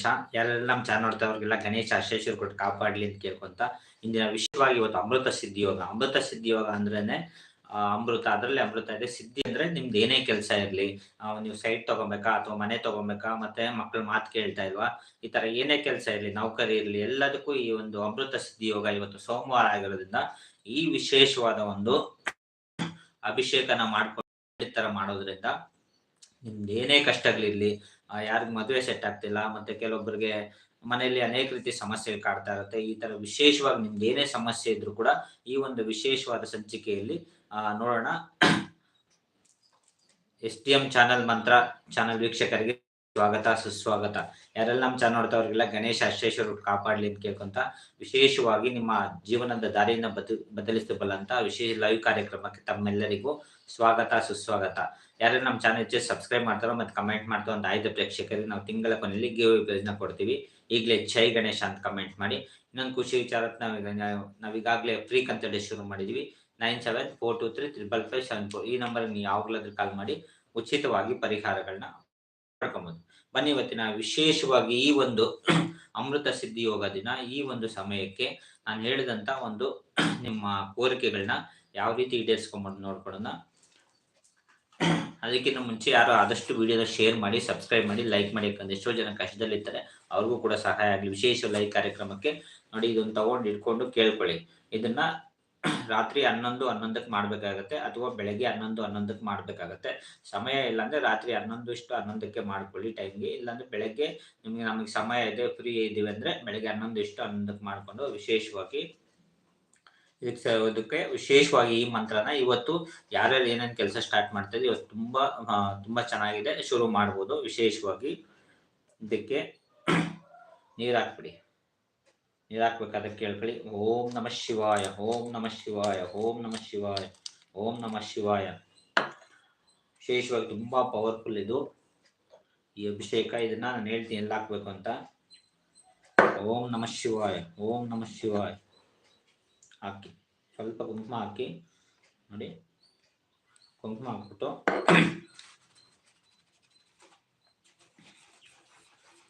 ಗಣೇಶ ಯಾರೆಲ್ಲ ನಮ್ಮ ಚಾನಲ್ ನೋಡ್ತಾ ಅವ್ರಿಗೆಲ್ಲ ಗಣೇಶ ಆಶೇಶ್ವರ ಕೊಟ್ಟು ಕಾಪಾಡ್ಲಿ ಅಂತ ಕೇಳ್ಕೊಂತ ಇಂದಿನ ವಿಷಯವಾಗಿ ಇವತ್ತು ಅಮೃತ ಸಿದ್ಧಿ ಯೋಗ. ಅಮೃತ ಸಿದ್ಧಿ ಯೋಗ ಅಂದ್ರೇನೆ ಅಮೃತ, ಅದರಲ್ಲಿ ಅಮೃತ ಇದೆ. ಸಿದ್ಧಿ ಅಂದ್ರೆ ನಿಮ್ದು ಏನೇ ಕೆಲಸ ಇರ್ಲಿ. ನೀವು ಸೈಟ್ ತಗೊಬೇಕಾ ಅಥವಾ ಮನೆ ತಗೊಬೇಕಾ, ಮತ್ತೆ ಮಕ್ಳು ಮಾತು ಕೇಳ್ತಾ ಇಲ್ವಾ? ಈ ತರ ಏನೇ ಕೆಲಸ ಇರ್ಲಿ, ನೌಕರಿ ಇರ್ಲಿ, ಎಲ್ಲದಕ್ಕೂ ಈ ಒಂದು ಅಮೃತ ಸಿದ್ಧಿ ಯೋಗ ಇವತ್ತು ಸೋಮವಾರ ಆಗಿರೋದ್ರಿಂದ ಈ ವಿಶೇಷವಾದ ಒಂದು ಅಭಿಷೇಕನ ಮಾಡ್ಕೊಂಡು ತರ ಮಾಡೋದ್ರಿಂದ ನಿಮ್ದು ಏನೇ ಕಷ್ಟಗಳಿರ್ಲಿ ಯಾರಿಗ ಮದುವೆ ಸೆಟ್ ಆಗ್ತಿಲ್ಲ ಮತ್ತೆ ಕೆಲವೊಬ್ಬರಿಗೆ ಮನೆಯಲ್ಲಿ ಅನೇಕ ರೀತಿ ಸಮಸ್ಯೆ ಕಾಡ್ತಾ ಇರುತ್ತೆ. ಈ ತರ ವಿಶೇಷವಾಗಿ ನಿಮ್ದು ಏನೇ ಸಮಸ್ಯೆ ಇದ್ರು ಕೂಡ ಈ ಒಂದು ವಿಶೇಷವಾದ ಸಂಚಿಕೆಯಲ್ಲಿ ಆ, ನೋಡೋಣ. S T M channel Mantra channel ವೀಕ್ಷಕರಿಗೆ ಸ್ವಾಗತ ಸುಸ್ವಾಗತ. ಯಾರೆಲ್ಲ ನಮ್ಮ ಚಾನಲ್ ನೋಡ್ತಾವ್ರಿಗೆಲ್ಲ ಗಣೇಶ ಅಶ್ವೇಶ್ವರ ಕಾಪಾಡ್ಲಿ ಅಂತ ಕೇಳ್ಕೊಂತ ವಿಶೇಷವಾಗಿ ನಿಮ್ಮ ಜೀವನದ ದಾರಿಯನ್ನ ಬದ ಬದಲಿಸಬಲ್ಲಂತ ವಿಶೇಷ ಲೈವ್ ಕಾರ್ಯಕ್ರಮಕ್ಕೆ ತಮ್ಮೆಲ್ಲರಿಗೂ ಸ್ವಾಗತ ಸುಸ್ವಾಗತ. ಯಾರೆಲ್ಲ ನಮ್ಮ ಚಾನಲ್ ಹೆಚ್ಚು ಸಬ್ಸ್ಕ್ರೈಬ್ ಮಾಡ್ತಾರೋ ಮತ್ತು ಕಮೆಂಟ್ ಮಾಡ್ತಾರೋ ಒಂದು ಐದು ಪ್ರೇಕ್ಷಕರಿಗೆ, ನಾವು ತಿಂಗಳ ಕೊನೆಯಲ್ಲಿ ಗಿವ್ ಕೊಡ್ತೀವಿ. ಈಗಲೇ ಜೈ ಗಣೇಶ ಅಂತ ಕಮೆಂಟ್ ಮಾಡಿ. ಇನ್ನೊಂದು ಖುಷಿ ವಿಚಾರ ನಾವು ನಾವೀಗಾಗಲೇ ಫ್ರೀ ಕಂತಡೆ ಶುರು ಮಾಡಿದ್ವಿ. Nine seven four two three triple five seven four ಈ ನಂಬರ್ ನೀವು ಯಾವಾಗಲಾದ್ರೂ ಕಾಲ್ ಮಾಡಿ ಉಚಿತವಾಗಿ ಪರಿಹಾರಗಳನ್ನ ಪಡ್ಕೊಬೋದು. ಬನ್ನಿ ಇವತ್ತಿನ ವಿಶೇಷವಾಗಿ ಈ ಒಂದು ಅಮೃತ ಸಿದ್ಧಿ ಯೋಗ ದಿನ, ಈ ಒಂದು ಸಮಯಕ್ಕೆ ನಾನು ಹೇಳಿದಂತ ಒಂದು ನಿಮ್ಮ ಕೋರಿಕೆಗಳನ್ನ ಯಾವ ರೀತಿ ಈಡೇರಿಸ್ಕೊಂಬ ನೋಡ್ಕೊಳ್ಳೋಣ ಅದಕ್ಕಿಂತ ಮುಂಚೆ ಯಾರು ಆದಷ್ಟು ವಿಡಿಯೋನ ಶೇರ್ ಮಾಡಿ ಸಬ್ಸ್ಕ್ರೈಬ್ ಮಾಡಿ ಲೈಕ್ ಮಾಡಿ, ಯಾಕಂದ್ರೆ ಎಷ್ಟೋ ಜನ ಕಷ್ಟದಲ್ಲಿರ್ತಾರೆ. ಅವ್ರಿಗೂ ಕೂಡ ಸಹಾಯ ಆಗಲಿ. ವಿಶೇಷ ಲೈಕ್ ಕಾರ್ಯಕ್ರಮಕ್ಕೆ ನೋಡಿ ಇದನ್ನು ತಗೊಂಡು ಇಟ್ಕೊಂಡು ಕೇಳ್ಕೊಳ್ಳಿ. ಇದನ್ನ ರಾತ್ರಿ ಹನ್ನೊಂದು, ಹನ್ನೊಂದಕ್ಕೆ ಮಾಡ್ಬೇಕಾಗತ್ತೆ ಅಥವಾ ಬೆಳಗ್ಗೆ ಹನ್ನೊಂದು, ಹನ್ನೊಂದಕ್ಕೆ ಮಾಡ್ಬೇಕಾಗತ್ತೆ. ಸಮಯ ಇಲ್ಲಾಂದ್ರೆ ರಾತ್ರಿ ಹನ್ನೊಂದು ಇಷ್ಟು ಹನ್ನೊಂದಕ್ಕೆ ಮಾಡ್ಕೊಳ್ಳಿ ಟೈಮ್ಗೆ ಇಲ್ಲಾಂದ್ರೆ ಬೆಳಗ್ಗೆ ನಿಮಗೆ ನಮಗೆ ಸಮಯ ಇದೆ ಫ್ರೀ ಇದೀವಿ ಅಂದ್ರೆ ಬೆಳಗ್ಗೆ ಹನ್ನೊಂದು ಇಷ್ಟು ಹನ್ನೊಂದಕ್ಕೆ ಮಾಡಿಕೊಂಡು ವಿಶೇಷವಾಗಿ ಇದಕ್ಕೆ ಸ- ಇದಕ್ಕೆ ವಿಶೇಷವಾಗಿ ಈ ಮಂತ್ರನ ಇವತ್ತು ಯಾರ್ಯಾರು ಏನೇನು ಕೆಲಸ ಸ್ಟಾರ್ಟ್ ಮಾಡ್ತಾ ಇವತ್ತು ತುಂಬಾ ತುಂಬಾ ಚೆನ್ನಾಗಿದೆ. ಶುರು ಮಾಡ್ಬೋದು ವಿಶೇಷವಾಗಿ. ಇದಕ್ಕೆ ನೀರು ಹಾಕ್ಬಿಡಿ. ನೀರು ಹಾಕ್ಬೇಕಾದ್ರೆ ಕೇಳ್ಕೊಳ್ಳಿ. ಓಂ ನಮಃ ಶಿವಾಯ, ಓಂ ನಮಃ ಶಿವಾಯ, ಓಂ ನಮಃ ಶಿವಾಯ, ಓಂ ನಮಃ ಶಿವಾಯ. ವಿಶೇಷವಾಗಿ ತುಂಬಾ ಪವರ್ಫುಲ್ ಇದು. ಈ ಅಭಿಷೇಕ ಇದನ್ನ ನಾನು ಹೇಳ್ತೀನಿ, ಎಲ್ಲ ಹಾಕ್ಬೇಕು ಅಂತ. ಓಂ ನಮಃ ಶಿವಾಯ, ಓಂ ನಮಃ ಶಿವಾಯ. ಹಾಕಿ. ಸ್ವಲ್ಪ ಕುಂಕುಮ ಹಾಕಿ. ನೋಡಿ. ಕುಂಕುಮ ಹಾಕ್ಬಿಟ್ಟು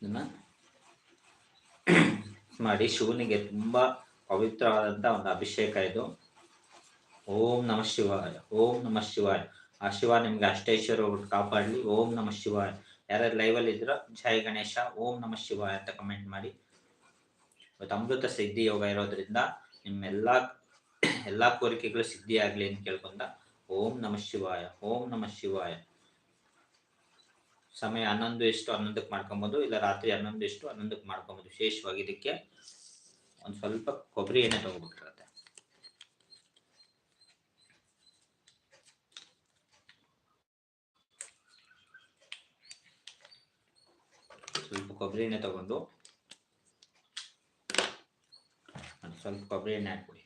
ಇದನ್ನ ಮಾಡಿ. ಶಿವನಿಗೆ ತುಂಬಾ ಪವಿತ್ರವಾದಂತ ಒಂದು ಅಭಿಷೇಕ ಇದು. ಓಂ ನಮಃ ಶಿವಾಯ. ಓಂ ನಮಃ ಶಿವಾಯ. ಆ ಶಿವ ನಿಮ್ಗೆ ಅಷ್ಟೈಶ್ವರ್ಯ ಒಟ್ಟು ಕಾಪಾಡ್ಲಿ. ಓಂ ನಮಃ ಶಿವಾಯ. ಯಾರ್ಯಾರು ಲೈವಲ್ಲಿ ಇದ್ರ, ಜೈ ಗಣೇಶ, ಓಂ ನಮಃ ಶಿವಾಯ ಅಂತ ಕಮೆಂಟ್ ಮಾಡಿ. ಇವತ್ತು ಅಮೃತ ಸಿದ್ಧಿ ಯೋಗ ಇರೋದ್ರಿಂದ ನಿಮ್ಮೆಲ್ಲಾ ಎಲ್ಲ ಕೋರಿಕೆಗಳು ಸಿದ್ಧಿ ಆಗ್ಲಿ ಅಂತ ಕೇಳ್ಕೊಂಡ ಓಂ ನಮಃ ಶಿವಾಯ, ಓಂ ನಮಃ ಶಿವಾಯ. ಸಮಯ ಹನ್ನೊಂದು ಎಷ್ಟು ಹನ್ನೊಂದಕ್ಕೆ ಮಾಡ್ಕೊಬೋದು, ಇಲ್ಲ ರಾತ್ರಿ ಹನ್ನೊಂದು ಎಷ್ಟು ಹನ್ನೊಂದಕ್ಕೆ ಮಾಡ್ಕೊಬೋದು. ವಿಶೇಷವಾಗಿ ಇದಕ್ಕೆ ಒಂದು ಸ್ವಲ್ಪ ಕೊಬ್ಬರಿ ಎಣ್ಣೆ ತಗೋಬೇಕಾಗತ್ತೆ ಸ್ವಲ್ಪ ಕೊಬ್ಬರಿ ತಗೊಂಡು ಒಂದ್ ಸ್ವಲ್ಪ ಕೊಬ್ಬರಿ ಎಣ್ಣೆ ಹಾಕ್ಬಿಡಿ.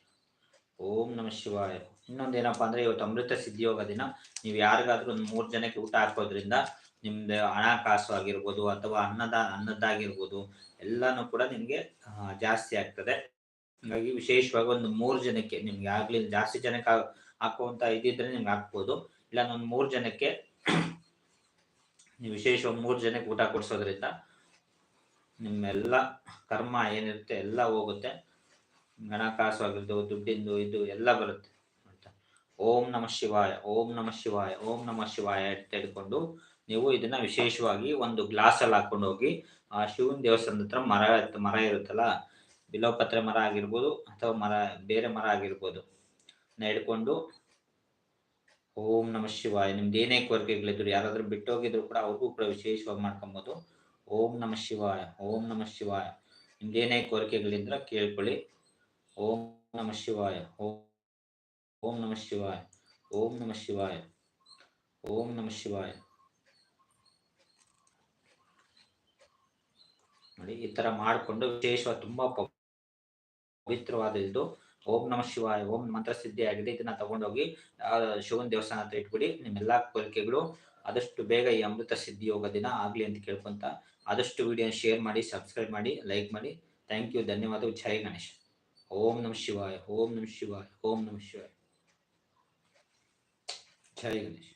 ಓಂ ನಮ ಶಿವಾಯ. ಇನ್ನೊಂದೇನಪ್ಪ ಅಂದ್ರೆ ಇವತ್ತು ಅಮೃತ ಸಿದ್ಧಿಯೋಗ ದಿನ. ನೀವು ಯಾರಿಗಾದ್ರೂ ಒಂದು ಮೂರು ಜನಕ್ಕೆ ಊಟ ಹಾಕೋದ್ರಿಂದ ನಿಮ್ದು ಹಣಕಾಸು ಆಗಿರ್ಬೋದು ಅಥವಾ ಅನ್ನದ, ಅನ್ನದ್ದಾಗಿರ್ಬೋದು ಎಲ್ಲಾನು ಕೂಡ ನಿಮಗೆ ಜಾಸ್ತಿ ಆಗ್ತದೆ. ಹಾಗಾಗಿ ವಿಶೇಷವಾಗಿ ಒಂದು ಮೂರು ಜನಕ್ಕೆ ನಿಮ್ಗೆ ಆಗ್ಲಿ, ಜಾಸ್ತಿ ಜನಕ್ಕೆ ಹಾಕುವಂತ ಇದಿದ್ರೆ ನಿಮ್ಗೆ ಹಾಕ್ಬೋದು. ಇಲ್ಲ ಒಂದು ಮೂರು ಜನಕ್ಕೆ ನೀವು ವಿಶೇಷವಾಗಿ ಮೂರು ಜನಕ್ಕೆ ಊಟ ಕೊಡ್ಸೋದ್ರಿಂದ ನಿಮ್ಮೆಲ್ಲ ಕರ್ಮ ಏನಿರುತ್ತೆ ಎಲ್ಲ ಹೋಗುತ್ತೆ. ಹಣಕಾಸು ಆಗಿರ್ದು ದುಡ್ಡಿಂದು, ಇದು ಎಲ್ಲ ಬರುತ್ತೆ ಅಂತ. ಓಂ ನಮಃ ಶಿವಾಯ, ಓಂ ನಮಃ ಶಿವಾಯ, ಓಂ ನಮಃ ಶಿವಾಯ ಅಂತ ಹೇಳ್ಕೊಂಡು ನೀವು ಇದನ್ನ ವಿಶೇಷವಾಗಿ ಒಂದು ಗ್ಲಾಸ್ ಅಲ್ಲಿ ಹಾಕೊಂಡು ಹೋಗಿ, ಆ ಶಿವನ ದೇವಸ್ಥಾನದ ಹತ್ರ ಮರ ಮರ ಇರುತ್ತಲ್ಲ ಬಿಲೋಪತ್ರೆ ಮರ ಆಗಿರ್ಬೋದು ಅಥವಾ ಮರ, ಬೇರೆ ಮರ ಆಗಿರ್ಬೋದು ಹಿಡ್ಕೊಂಡು ಓಂ ನಮಃ ಶಿವಾಯ. ನಿಮ್ದು ಏನೇ ಕೋರಿಕೆಗಳಿದ್ರು, ಯಾರಾದ್ರೂ ಬಿಟ್ಟೋಗಿದ್ರು ಕೂಡ ಅವ್ರಿಗೂ ಕೂಡ ವಿಶೇಷವಾಗಿ ಮಾಡ್ಕೊಬೋದು. ಓಂ ನಮಃ ಶಿವಾಯ, ಓಂ ನಮಃ ಶಿವಾಯ. ನಿಮ್ದು ಏನೇ ಕೋರಿಕೆಗಳಿದ್ರೆ ಕೇಳ್ಕೊಳ್ಳಿ. ಓಂ ನಮಃ ಶಿವಾಯ, ಓಂ ನಮ ಶಿವಾಯ, ಓಂ ನಮಃ ಶಿವಾಯ, ಓಂ ನಮಃ ಶಿವಾಯ. ನೋಡಿ, ಈ ತರ ಮಾಡಿಕೊಂಡು ವಿಶೇಷವಾಗಿ ತುಂಬಾ ಪವಿತ್ರವಾದ ಇದು ಓಂ ನಮಃ ಶಿವಾಯ, ಓಂ ಮಂತ್ರ ಸಿದ್ಧಿ ಆಗಿದೆ. ಇದನ್ನ ತಗೊಂಡೋಗಿ ಶಿವನ ದೇವಸ್ಥಾನ ಹತ್ರ ಇಟ್ಬಿಡಿ, ನಿಮ್ಮೆಲ್ಲಾ ಕೋರಿಕೆಗಳು ಆದಷ್ಟು ಬೇಗ ಈ ಅಮೃತ ಸಿದ್ಧಿ ಯೋಗ ದಿನ ಆಗ್ಲಿ ಅಂತ ಕೇಳ್ಕೊಂತ ಆದಷ್ಟು ವಿಡಿಯೋ ಶೇರ್ ಮಾಡಿ ಸಬ್ಸ್ಕ್ರೈಬ್ ಮಾಡಿ ಲೈಕ್ ಮಾಡಿ. ಥ್ಯಾಂಕ್ ಯು ಧನ್ಯವಾದ ಜೈ ಗಣೇಶ್. ಓಂ ನಮಃ ಶಿವಾಯ ಓಂ ನಮಃ ಶಿವಾಯ ಓಂ ನಮಃ ಶಿವಾಯ ಜೈ ಗಣೇಶ್